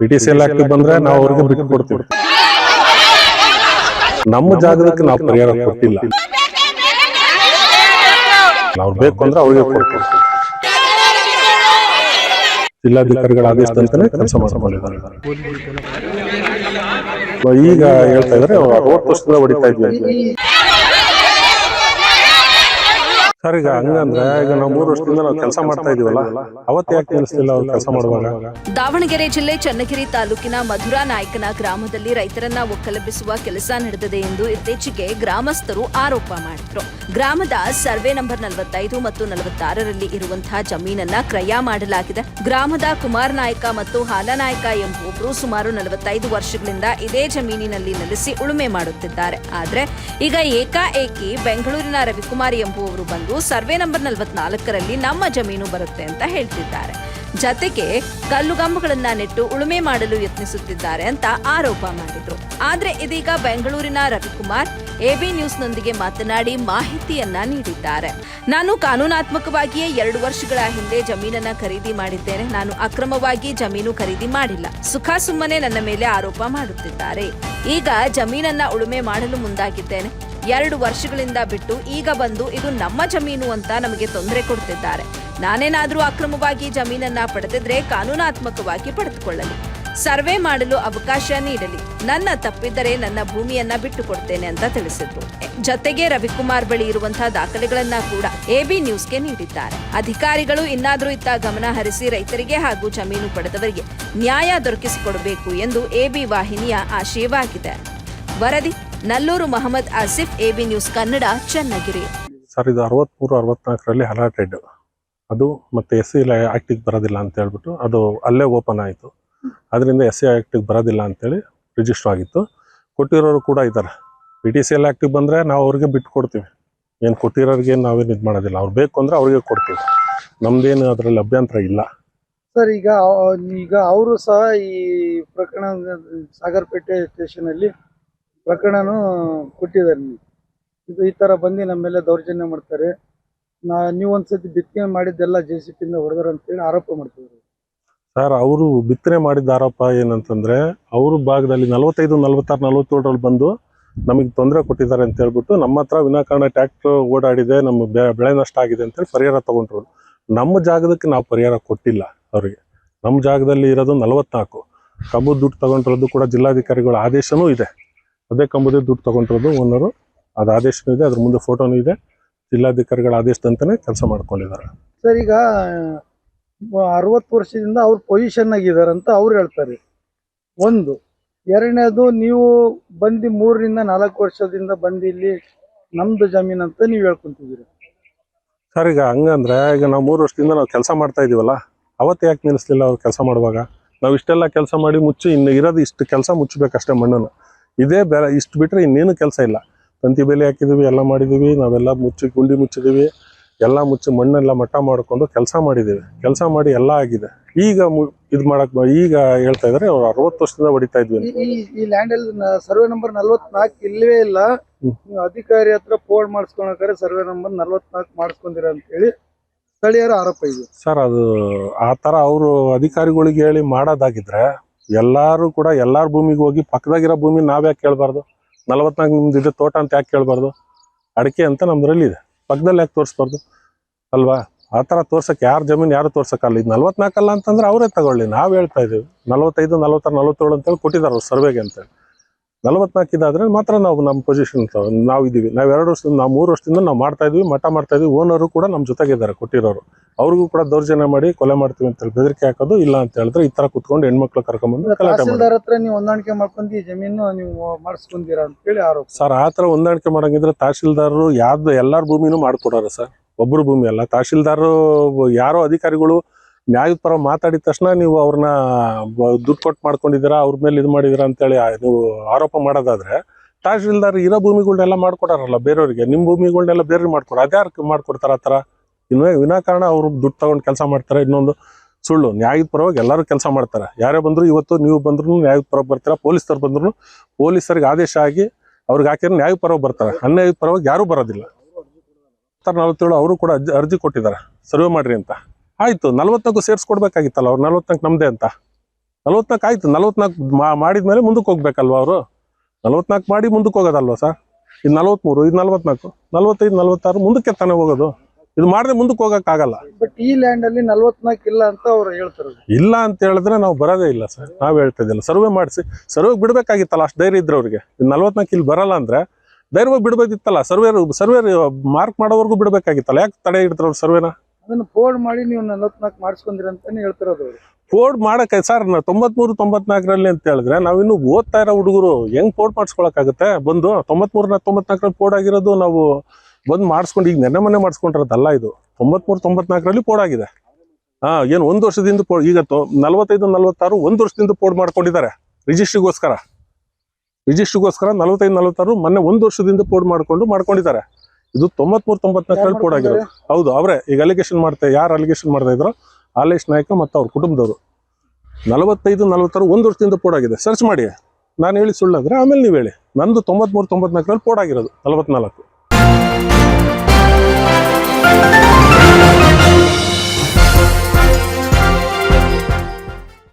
P T C L ಆಕ್ಟಿವ್ ಬಂದ್ರೆ ನಾವು ಅವ್ರಿಗೆ ಬಿಟ್ಟು ಕೊಡ್ತೀವಿ. ನಮ್ಮ ಜಾಗದಕ್ಕೆ ನಾವು ಪರಿಹಾರ ಕೊಟ್ಟಿಲ್ಲ. ನಾವು ಬೇಕು ಅಂದ್ರೆ ಅವ್ರಿಗೆ ಕೊಡ್ತೀವಿ. ಜಿಲ್ಲಾಧಿಕಾರಿಗಳ ಆದೇಶದಂತಾನೆ ಕೆಲಸ ಮಾಡಿದ್ದಾರೆ ಈಗ ಹೇಳ್ತಾ ಇದ್ರೆ ರೋಡ್ ವರ್ಷದಿಂದ ಹೊಡಿತಾ ಇದ್ವಿ. ಅಂತ. ಸರ್, ಈಗ ಹಂಗಂದ್ರೆ ಈಗ ನಾವು ಮೂರು ವರ್ಷದಿಂದ ನಾವು ಕೆಲಸ ಮಾಡ್ತಾ ಇದೀವಲ್ಲ, ಅವತ್ತು ಯಾಕೆ ನಿಲ್ಲಿಸ್ತಿಲ್ಲ ಅವ್ರು ಕೆಲಸ ಮಾಡುವಾಗ? ದಾವಣಗೆರೆ ಜಿಲ್ಲೆ ಚನ್ನಗಿರಿ ತಾಲೂಕಿನ ಮಧುರಾ ನಾಯಕನ ಗ್ರಾಮದಲ್ಲಿ ರೈತರನ್ನ ಒಕ್ಕಲೆಬ್ಬಿಸುವ ಕೆಲಸ ನಡೆದಿದೆ ಎಂದು ಇತ್ತೀಚೆಗೆ ಗ್ರಾಮಸ್ಥರು ಆರೋಪ ಮಾಡಿದ್ರು. ಗ್ರಾಮದ ಸರ್ವೆ ನಂಬರ್ ನಲವತ್ತೈದು ಮತ್ತು ನಲವತ್ತಾರರಲ್ಲಿ ಇರುವಂತಹ ಜಮೀನನ್ನ ಕ್ರಯ ಮಾಡಲಾಗಿದೆ. ಗ್ರಾಮದ ಕುಮಾರ್ ನಾಯಕ ಮತ್ತು ಹಾಲನಾಯಕ ಎಂಬುವೊಬ್ರು ಸುಮಾರು ನಲವತ್ತೈದು ವರ್ಷಗಳಿಂದ ಇದೇ ಜಮೀನಿನಲ್ಲಿ ನೆಲೆಸಿ ಉಳುಮೆ ಮಾಡುತ್ತಿದ್ದಾರೆ. ಆದ್ರೆ ಈಗ ಏಕಾಏಕಿ ಬೆಂಗಳೂರಿನ ರವಿಕುಮಾರ್ ಎಂಬುವವರು ಬಂದು ಸರ್ವೆ ನಂಬರ್ ನಲವತ್ನಾಲ್ಕರಲ್ಲಿ ನಮ್ಮ ಜಮೀನು ಬರುತ್ತೆ ಅಂತ ಹೇಳ್ತಿದ್ದಾರೆ. ಜತೆಗೆ ಕಲ್ಲುಗಂಬಗಳನ್ನ ನೆಟ್ಟು ಉಳುಮೆ ಮಾಡಲು ಯತ್ನಿಸುತ್ತಿದ್ದಾರೆ ಅಂತ ಆರೋಪ ಮಾಡಿದ್ರು. ಆದ್ರೆ ಇದೀಗ ಬೆಂಗಳೂರಿನ ರವಿಕುಮಾರ್ ಎಬಿ ನ್ಯೂಸ್ನೊಂದಿಗೆ ಮಾತನಾಡಿ ಮಾಹಿತಿಯನ್ನ ನೀಡಿದ್ದಾರೆ. ನಾನು ಕಾನೂನಾತ್ಮಕವಾಗಿಯೇ ಎರಡು ವರ್ಷಗಳ ಹಿಂದೆ ಜಮೀನನ್ನ ಖರೀದಿ ಮಾಡಿದ್ದೇನೆ. ನಾನು ಅಕ್ರಮವಾಗಿ ಜಮೀನು ಖರೀದಿ ಮಾಡಿಲ್ಲ. ಸುಖ ಸುಮ್ಮನೆ ನನ್ನ ಮೇಲೆ ಆರೋಪ ಮಾಡುತ್ತಿದ್ದಾರೆ. ಈಗ ಜಮೀನನ್ನ ಉಳುಮೆ ಮಾಡಲು ಮುಂದಾಗಿದ್ದೇನೆ. ಎರಡು ವರ್ಷಗಳಿಂದ ಬಿಟ್ಟು ಈಗ ಬಂದು ಇದು ನಮ್ಮ ಜಮೀನು ಅಂತ ನಮಗೆ ತೊಂದರೆ ಕೊಡ್ತಿದ್ದಾರೆ. ನಾನೇನಾದ್ರೂ ಅಕ್ರಮವಾಗಿ ಜಮೀನನ್ನ ಪಡೆದಿದ್ರೆ ಕಾನೂನಾತ್ಮಕವಾಗಿ ಪಡೆದುಕೊಳ್ಳಲಿ. ಸರ್ವೆ ಮಾಡಲು ಅವಕಾಶ ನೀಡಲಿ. ನನ್ನ ತಪ್ಪಿದ್ದರೆ ನನ್ನ ಭೂಮಿಯನ್ನ ಬಿಟ್ಟು ಕೊಡ್ತೇನೆ ಅಂತ ತಿಳಿಸಿದ್ರು. ಜೊತೆಗೆ ರವಿಕುಮಾರ್ ಬಳಿ ಇರುವಂತಹ ದಾಖಲೆಗಳನ್ನ ಕೂಡ ಎಬಿ ನ್ಯೂಸ್ಗೆ ನೀಡಿದ್ದಾರೆ. ಅಧಿಕಾರಿಗಳು ಇನ್ನಾದ್ರೂ ಇತ್ತ ಗಮನ ಹರಿಸಿ ರೈತರಿಗೆ ಹಾಗೂ ಜಮೀನು ಪಡೆದವರಿಗೆ ನ್ಯಾಯ ದೊರಕಿಸಿಕೊಡಬೇಕು ಎಂದು ಎಬಿ ವಾಹಿನಿಯ ಆಶಯವಾಗಿದೆ. ವರದಿ Nallur Mohammed Asif AB news Kannada Channagiri. Sir ಇದು ಅರವತ್ಮೂರು ಅರವತ್ನಾಲ್ಕರಲ್ಲಿ ಅಲಾಟೆಡ್ ಅದು ಮತ್ತೆ ಎಸ್ ಸಿ ಆಕ್ಟಿಗೆ ಬರೋದಿಲ್ಲ ಅಂತ ಹೇಳ್ಬಿಟ್ಟು ಅದು ಅಲ್ಲೇ ಓಪನ್ ಆಯಿತು. ಅದರಿಂದ ಎಸ್ ಸಿ ಆಕ್ಟಿಗೆ ಬರೋದಿಲ್ಲ ಅಂತೇಳಿ ರಿಜಿಸ್ಟರ್ ಆಗಿತ್ತು. ಕೊಟ್ಟಿರೋರು ಕೂಡ ಇದ್ದಾರೆ. ಪಿ ಟಿ ಸಿ ಎಲ್ ಆಕ್ಟಿಗೆ ಬಂದರೆ ನಾವು ಅವ್ರಿಗೆ ಬಿಟ್ಟು ಕೊಡ್ತೀವಿ. ಏನು ಕೊಟ್ಟಿರೋರಿಗೆ ನಾವೇನು ಇದು ಮಾಡೋದಿಲ್ಲ. ಅವ್ರು ಬೇಕು ಅಂದರೆ ಅವ್ರಿಗೆ ಕೊಡ್ತೀವಿ. ನಮ್ದೇನು ಅದರಲ್ಲಿ ಅಭ್ಯಂತರ ಇಲ್ಲ. ಸರ್ ಈಗ ಈಗ ಅವರು ಸಹ ಈ ಪ್ರಕರಣ ಸಾಗರಪೇಟೆ ಸ್ಟೇಷನ್ ಅಲ್ಲಿ ಪ್ರಕರಣನು ಕೊಟ್ಟಿದ್ದಾರೆ ಇದು ಈ ತರ ಬಂದು ನಮ್ಮ ಮೇಲೆ ದೌರ್ಜನ್ಯ ಮಾಡ್ತಾರೆ. ನಾ ನೀವು ಒಂದ್ಸತಿ ಬಿತ್ತನೆ ಮಾಡಿದ್ದೆಲ್ಲ ಜೆ ಸಿ ಪಿಯಿಂದ ಹೊಡೆದ್ರ ಅಂತೇಳಿ ಆರೋಪ ಮಾಡ್ತಿದ್ರು ಸರ್, ಅವರು ಬಿತ್ತನೆ ಮಾಡಿದ ಆರೋಪ ಏನಂತಂದ್ರೆ, ಅವರು ಭಾಗದಲ್ಲಿ ನಲವತ್ತೈದು, ನಲವತ್ತಾರು, ನಲವತ್ತೇಳರಲ್ಲಿ ಬಂದು ನಮಗೆ ತೊಂದರೆ ಕೊಟ್ಟಿದ್ದಾರೆ ಅಂತ ಹೇಳ್ಬಿಟ್ಟು ನಮ್ಮ ಹತ್ರ ವಿನಾಕಾರಣ ಟ್ಯಾಕ್ಟರ್ ಓಡಾಡಿದೆ, ನಮ್ಮ ಬೆಳೆ ನಷ್ಟ ಆಗಿದೆ ಅಂತೇಳಿ ಪರಿಹಾರ ತಗೊಂಡ್ರು. ನಮ್ಮ ಜಾಗದಕ್ಕೆ ನಾವು ಪರಿಹಾರ ಕೊಟ್ಟಿಲ್ಲ ಅವರಿಗೆ. ನಮ್ಮ ಜಾಗದಲ್ಲಿ ಇರೋದು ನಲವತ್ನಾಲ್ಕು. ಕಬ್ಬು ದುಡ್ಡು ತಗೊಂಡಿರೋದು ಕೂಡ ಜಿಲ್ಲಾಧಿಕಾರಿಗಳ ಆದೇಶನೂ ಇದೆ. ಅದೇ ಕಂಬದ ದುಡ್ಡು ತಗೊಂಡಿರೋದು ಓನರು ಅದು ಆದೇಶನೂ ಇದೆ ಅದ್ರ ಮುಂದೆ ಫೋಟೋನೂ ಇದೆ. ಜಿಲ್ಲಾಧಿಕಾರಿಗಳ ಆದೇಶದಂತಾನೆ ಕೆಲಸ ಮಾಡ್ಕೊಂಡಿದ್ದಾರೆ. ಸರ್ ಈಗ ಅರವತ್ತು ವರ್ಷದಿಂದ ಅವ್ರ ಪೊಸಿಷನ್ ಆಗಿದ್ದಾರೆ ಅಂತ ಅವ್ರು ಹೇಳ್ತಾರೆ. ಒಂದು ಎರಡನೇದು ನೀವು ಬಂದು ಮೂರರಿಂದ ನಾಲ್ಕು ವರ್ಷದಿಂದ ಬಂದು ಇಲ್ಲಿ ನಮ್ದು ಜಮೀನು ಅಂತ ನೀವು ಹೇಳ್ಕೊಂತಿದ್ದೀರಿ. ಸರ್ ಈಗ ಹಂಗಂದ್ರೆ ಈಗ ನಾವು ಮೂರು ವರ್ಷದಿಂದ ನಾವು ಕೆಲಸ ಮಾಡ್ತಾ ಇದೀವಲ್ಲ ಅವತ್ತು ಯಾಕೆ ನಿಲ್ಲಿಸ್ಲಿಲ್ಲ ಅವ್ರು ಕೆಲಸ ಮಾಡುವಾಗ? ನಾವು ಇಷ್ಟೆಲ್ಲ ಕೆಲಸ ಮಾಡಿ ಮುಚ್ಚಿ ಇನ್ನು ಇರೋದು ಇಷ್ಟು ಕೆಲಸ ಮುಚ್ಚಬೇಕಷ್ಟೇ ಮಣ್ಣನ್ನು. ಇದೇ ಬೇರೆ ಇಷ್ಟು ಬಿಟ್ರೆ ಇನ್ನೇನು ಕೆಲಸ ಇಲ್ಲ. ತಂತಿ ಬೆಲೆ ಹಾಕಿದೀವಿ ಎಲ್ಲ ಮಾಡಿದೀವಿ ನಾವೆಲ್ಲ ಮುಚ್ಚಿ ಗುಂಡಿ ಮುಚ್ಚಿದೀವಿ ಎಲ್ಲ ಮುಚ್ಚಿ ಮಣ್ಣೆಲ್ಲ ಮಟ್ಟ ಮಾಡಿಕೊಂಡು ಕೆಲಸ ಮಾಡಿದ್ದೀವಿ ಕೆಲಸ ಮಾಡಿ ಎಲ್ಲ ಆಗಿದೆ. ಈಗ ಇದು ಮಾಡಕ್ ಈಗ ಹೇಳ್ತಾ ಇದಾರೆ ಅವ್ರು ಅರವತ್ತು ವರ್ಷದಿಂದ ಹೊಡಿತಾ ಇದ್ವಿ ಈ- ಲ್ಯಾಂಡ್ ಅಲ್ಲಿ ಸರ್ವೆ ನಂಬರ್ ನಲ್ವತ್ನಾಲ್ಕು ಇಲ್ಲವೇ ಇಲ್ಲ. ನೀವು ಅಧಿಕಾರಿ ಹತ್ರ ಫೋನ್ ಮಾಡಿಸ್ಕೊಳಕಾರೆ ಸರ್ವೆ ನಂಬರ್ ನಲ್ವತ್ನಾಲ್ಕು ಮಾಡಿಸ್ಕೊಂಡಿರ ಅಂತ ಹೇಳಿ ಸ್ಥಳೀಯರ ಆರೋಪ ಇದೆ. ಸರ್ ಅದು ಆ ಥರ ಅವರು ಅಧಿಕಾರಿಗಳಿಗೆ ಹೇಳಿ ಮಾಡೋದಾಗಿದ್ರೆ ಎಲ್ಲಾರು ಕೂಡ ಎಲ್ಲರ ಭೂಮಿಗೆ ಹೋಗಿ ಪಕ್ಕದಾಗಿರೋ ಭೂಮಿ ನಾವ್ಯಾಕೆ ಕೇಳಬಾರ್ದು? ನಲವತ್ನಾಲ್ಕು ನಿಮ್ದು ಇದೆ ತೋಟ ಅಂತ ಯಾಕೆ ಕೇಳಬಾರ್ದು? ಅಡಿಕೆ ಅಂತ ನಮ್ಮದ್ರಲ್ಲಿ ಇದೆ. ಪಕ್ಕದಲ್ಲಿ ಯಾಕೆ ತೋರಿಸ್ಬಾರ್ದು? ಅಲ್ವಾ? ಆ ಥರ ತೋರ್ಸೋಕೆ ಯಾರು ಜಮೀನು ಯಾರು ತೋರ್ಸೋಕ್ಕಲ್ಲ. ಇದು ನಲ್ವತ್ನಾಲ್ಕಲ್ಲ ಅಂತಂದ್ರೆ ಅವರೇ ತಗೊಳ್ಳಿ. ನಾವು ಹೇಳ್ತಾ ಇದೀವಿ ನಲವತ್ತೈದು, ನಲವತ್ತಾರು, ನಲವತ್ತೇಳು ಅಂತೇಳಿ ಕೊಟ್ಟಿದ್ದಾರೆ ಸರ್ವೆಗೆ ಅಂತೇಳಿ ನಲವತ್ನಾಲ್ಕು ಇದಾದ್ರೆ ಮಾತ್ರ ನಾವು ನಮ್ಮ ಪೊಸಿಷನ್ ನಾವು ಇದೀವಿ. ನಾವು ಎರಡು ವರ್ಷದಿಂದ ನಾವು ಮೂರು ವರ್ಷದಿಂದ ನಾವು ಮಾಡ್ತಾ ಇದ್ವಿ ಮಠ ಮಾಡ್ತಾ ಇದ್ವಿ. ಓನರು ಕೂಡ ನಮ್ಮ ಜೊತೆಗಿದ್ದಾರೆ ಕೊಟ್ಟಿರೋರು. ಅವ್ರಿಗೂ ಕೂಡ ದೌರ್ಜನ್ಯ ಮಾಡಿ ಕೊಲೆ ಮಾಡ್ತೀವಿ ಅಂತ ಹೇಳಿ ಬೆದರಿಕೆ ಹಾಕೋದು ಇಲ್ಲ ಅಂತ ಹೇಳಿದ್ರೆ ಈ ತರ ಕುತ್ಕೊಂಡು ಹೆಣ್ಮಕ್ಳು ಕರ್ಕೊಂಡ್ಬಂದು ಗಲಾಟೆ ಮಾಡಿ ತಹಸೀಲ್ದಾರ್ ಹತ್ರ ನೀವು ಹೊಂದಾಣಿಕೆ ಮಾಡ್ಕೊಂಡು ಜಮೀನು ನೀವು ಮಾಡಿಸ್ಕೊಂಡಿರ ಅಂತ ಹೇಳಿ ಆರೋಪ. ಸರ್ ಆ ಥರ ಹೊಂದಾಣಿಕೆ ಮಾಡಂಗಿದ್ರೆ ತಹಶೀಲ್ದಾರರು ಯಾವ್ದು ಎಲ್ಲಾರ ಭೂಮಿನೂ ಮಾಡ್ಕೊಡಾರ ಸರ್. ಒಬ್ರು ಭೂಮಿ ಅಲ್ಲ. ತಹಶೀಲ್ದಾರರು ಯಾರೋ ಅಧಿಕಾರಿಗಳು ನ್ಯಾಯದ ಪರ ಮಾತಾಡಿದ ತಕ್ಷಣ ನೀವು ಅವ್ರನ್ನ ದುಡ್ಡು ಕೊಟ್ಟು ಮಾಡ್ಕೊಂಡಿದ್ದೀರಾ, ಅವ್ರ ಮೇಲೆ ಇದು ಮಾಡಿದ್ದೀರಾ ಅಂತೇಳಿ ನೀವು ಆರೋಪ ಮಾಡೋದಾದ್ರೆ ತಹಶೀಲ್ದಾರ್ ಇರೋ ಭೂಮಿಗಳನ್ನೆಲ್ಲ ಮಾಡ್ಕೊಡಾರಲ್ಲ ಬೇರೆಯವ್ರಿಗೆ. ನಿಮ್ಮ ಭೂಮಿಗಳನ್ನೆಲ್ಲ ಬೇರೆ ಮಾಡ್ಕೊಡೋ. ಅದ್ಯಾರು ಮಾಡ್ಕೊಡ್ತಾರೆ ಆ ಥರ? ಇನ್ನು ವಿನಾಕಾರಣ ಅವರು ದುಡ್ಡು ತಗೊಂಡು ಕೆಲಸ ಮಾಡ್ತಾರೆ. ಇನ್ನೊಂದು ಸುಳ್ಳು, ನ್ಯಾಯದ ಪರವಾಗಿ ಎಲ್ಲರೂ ಕೆಲಸ ಮಾಡ್ತಾರೆ. ಯಾರೇ ಬಂದರೂ ಇವತ್ತು ನೀವು ಬಂದ್ರು ನ್ಯಾಯದ ಪರವಾಗಿ ಬರ್ತೀರ ಪೊಲೀಸರು ಬಂದ್ರು ಪೊಲೀಸರಿಗೆ ಆದೇಶ ಆಗಿ ಅವ್ರಿಗೆ ಹಾಕಿದ್ರೆ ನ್ಯಾಯ ಪರವಾಗಿ ಬರ್ತಾರೆ. ಅನ್ಯಾಯದ ಪರವಾಗಿ ಯಾರೂ ಬರೋದಿಲ್ಲ. ನಲವತ್ತೇಳು ಅವರು ಕೂಡ ಅರ್ಜಿ ಕೊಟ್ಟಿದ್ದಾರೆ. ಸರ್ವೆ ಮಾಡಿರಿ ಅಂತ. ಆಯ್ತು ನಲ್ವತ್ನಾಲ್ಕು ಸೇರಿಸ್ಕೊಡ್ಬೇಕಾಗಿತ್ತಲ್ಲ ಅವ್ರು? ನಲ್ವತ್ನಾಲ್ಕು ನಮ್ದೇ ಅಂತ. ನಲ್ವತ್ನಾಲ್ಕು ಆಯ್ತು ನಲ್ವತ್ನಾಲ್ಕು ಮಾಡಿದ್ಮೇಲೆ ಮುಂದಕ್ಕೆ ಹೋಗ್ಬೇಕಲ್ವಾ ಅವರು? ನಲವತ್ನಾಲ್ಕು ಮಾಡಿ ಮುಂದಕ್ಕೆ ಹೋಗೋದಲ್ವ ಸರ್? ಇದು ನಲವತ್ಮೂರು ಇದು ನಲವತ್ನಾಲ್ಕು ನಲವತ್ತೈದು ನಲವತ್ತಾರು ಮುಂದಕ್ಕೆ ತಾನೇ ಹೋಗೋದು? ಇದು ಮಾಡಿದ್ರೆ ಮುಂದಕ್ಕೆ ಹೋಗೋಕ್ಕಾಗಲ್ಲ. ಬಟ್ ಈ ಲ್ಯಾಂಡ್ ಅಲ್ಲಿ ನಲ್ವತ್ನಾಲ್ಕು ಇಲ್ಲ ಅಂತ ಅವ್ರು ಹೇಳ್ತಾರೆ ಇಲ್ಲ ಅಂತ ಹೇಳಿದ್ರೆ ನಾವು ಬರೋದೇ ಇಲ್ಲ ಸರ್. ನಾವು ಹೇಳ್ತಾ ಇದ್ದಿಲ್ಲ. ಸರ್ವೆ ಮಾಡಿಸಿ. ಸರ್ವೆ ಬಿಡಬೇಕಾಗಿತ್ತಲ್ಲ ಅಷ್ಟು ಧೈರ್ಯ ಇದ್ರೆ ಅವ್ರಿಗೆ. ನಲ್ವತ್ನಾಲ್ಕು ಇಲ್ಲಿ ಬರಲ್ಲ ಅಂದ್ರೆ ಧೈರ್ಯವಾಗಿ ಬಿಡಬೇಕಿತ್ತಲ್ಲ. ಸರ್ವೆ ಸರ್ವೆ ಮಾರ್ಕ್ ಮಾಡೋವರೆಗೂ ಬಿಡಬೇಕಾಗಿತ್ತಲ್ಲ. ಯಾಕೆ ತಡೆ ಇಡ್ತಾರೆ ಅವ್ರು ಸರ್ವೆನ ಅದನ್ನ ಫೋರ್ಡ್ ಮಾಡಿ ನೀವು ನಲವತ್ನಾಲ್ಕು ಮಾಡಿಸ್ಕೊಂಡ್ರಿ ಅಂತಾನೆ ಹೇಳ್ತಿರೋದು ಅವ್ರು. ಫೋರ್ಡ್ ಮಾಡಕ್ಕೆ ಸರ್ ತೊಂಬತ್ಮೂರು, ತೊಂಬತ್ನಾಲ್ಕರಲ್ಲಿ ಅಂತ ಹೇಳಿದ್ರೆ ನಾವಿನ್ನು ಓದ್ತಾ ಇರೋ ಹುಡುಗರು ಹೆಂಗ್ ಫೋರ್ಡ್ ಮಾಡಿಸ್ಕೊಳಕ್ಕಾಗುತ್ತೆ? ಬಂದು ತೊಂಬತ್ಮೂರನ ತೊಂಬತ್ನಾಲ್ಕರಲ್ಲಿ ಫೋರ್ಡ್ ಆಗಿರೋದು ನಾವು ಬಂದು ಮಾಡಿಸ್ಕೊಂಡು, ಈಗ ನೆನ್ನೆ ಮನೆ ಮಾಡಿಸ್ಕೊಂಡಿರೋದಲ್ಲ ಇದು. ತೊಂಬತ್ಮೂರು, ತೊಂಬತ್ನಾಲ್ಕರಲ್ಲಿ ಫೋರ್ಡ್ ಆಗಿದೆ. ಹಾ, ಏನು ಒಂದು ವರ್ಷದಿಂದ ಪೋ ಈಗ ನಲವತ್ತೈದು, ನಲವತ್ತಾರು ಒಂದು ವರ್ಷದಿಂದ ಪೋರ್ಡ್ ಮಾಡ್ಕೊಂಡಿದ್ದಾರೆ ರಿಜಿಸ್ಟ್ರಿಗೋಸ್ಕರ. ರಿಜಿಸ್ಟ್ರಿಗೋಸ್ಕರ ನಲವತ್ತೈದು, ನಲವತ್ತಾರು ಮೊನ್ನೆ ಒಂದು ವರ್ಷದಿಂದ ಪೋರ್ಡ್ ಮಾಡ್ಕೊಂಡು, ಮಾಡ್ಕೊಂಡಿದ್ದಾರೆ. ಇದು ತೊಂಬತ್ಮೂರು ತೊಂಬತ್ನಾಲ್ಕರಲ್ಲಿ ಕೋಡ್ ಆಗಿರೋದು. ಹೌದು ಅವರೇ ಈಗ ಅಲಿಗೇಷನ್ ಮಾಡ್ತಾ ಯಾರು ಅಲಿಗೇಷನ್ ಮಾಡ್ತಾ ಇದ್ರು ಆಲೇಶ್ ನಾಯಕ ಮತ್ತು ಅವ್ರ ಕುಟುಂಬದವರು. ನಲವತ್ತೈದು ನಲವತ್ತಾರು ಒಂದು ವರ್ಷದಿಂದ ಕೋಡ್ ಆಗಿದೆ. ಸರ್ಚ್ ಮಾಡಿ. ನಾನು ಹೇಳಿ ಸುಳ್ಳಾದ್ರೆ ಆಮೇಲೆ ನೀವು ಹೇಳಿ. ನಂದು ತೊಂಬತ್ಮೂರು ತೊಂಬತ್ನಾಲ್ಕರಲ್ಲಿ ಕೋಡ್ ಆಗಿರೋದು ನಲವತ್ನಾಲ್ಕು.